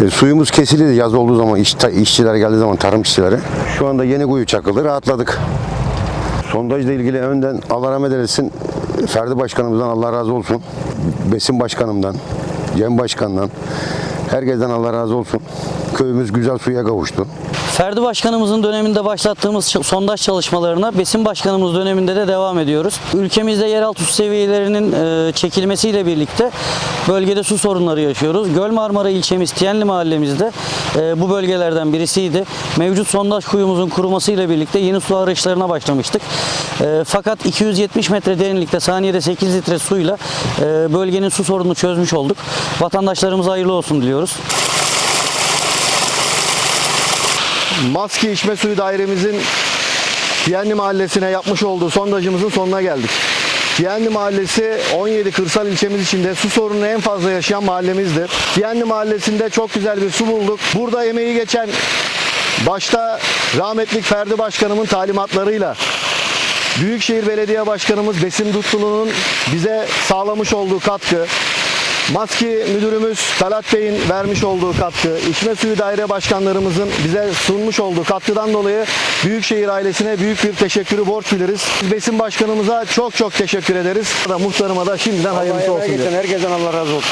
E, suyumuz kesildi yaz olduğu zaman iş, işçiler geldiği zaman tarım işçileri. Şu anda yeni kuyu çakıldı rahatladık. Sondajla ilgili önden Allah rahmet eylesin Ferdi Başkanımızdan Allah razı olsun. Besim Başkanımdan, Cem Başkan'dan, herkesten Allah razı olsun. Köyümüz güzel suya kavuştu. Ferdi Başkanımızın döneminde başlattığımız sondaj çalışmalarına Besim Başkanımız döneminde de devam ediyoruz. Ülkemizde yeraltı su seviyelerinin e, çekilmesiyle birlikte bölgede su sorunları yaşıyoruz. Göl Marmara ilçemiz Tiyenli mahallemizde e, bu bölgelerden birisiydi. Mevcut sondaj kuyumuzun kurumasıyla birlikte yeni su arayışlarına başlamıştık. E, fakat 270 metre derinlikte saniyede 8 litre suyla bölgenin su sorununu çözmüş olduk. Vatandaşlarımıza hayırlı olsun diliyoruz. Maske İçme Suyu Dairemizin Tiyenli Mahallesi'ne yapmış olduğu sondajımızın sonuna geldik. Tiyenli Mahallesi 17 kırsal ilçemiz içinde su sorununu en fazla yaşayan mahallemizdir. Tiyenli Mahallesi'nde çok güzel bir su bulduk. Burada emeği geçen başta rahmetlik Ferdi Başkanımın talimatlarıyla Büyükşehir Belediye Başkanımız Besim Dutlulu'nun bize sağlamış olduğu katkı, Maski Müdürümüz Talat Bey'in vermiş olduğu katkı, İçme Suyu Daire Başkanlarımızın bize sunmuş olduğu katkıdan dolayı Büyükşehir ailesine büyük bir teşekkürü borç biliriz. Besim Başkanımıza çok çok teşekkür ederiz. Muhtarıma da şimdiden hayırlısı olsun. diyorum. Herkesten Allah razı olsun.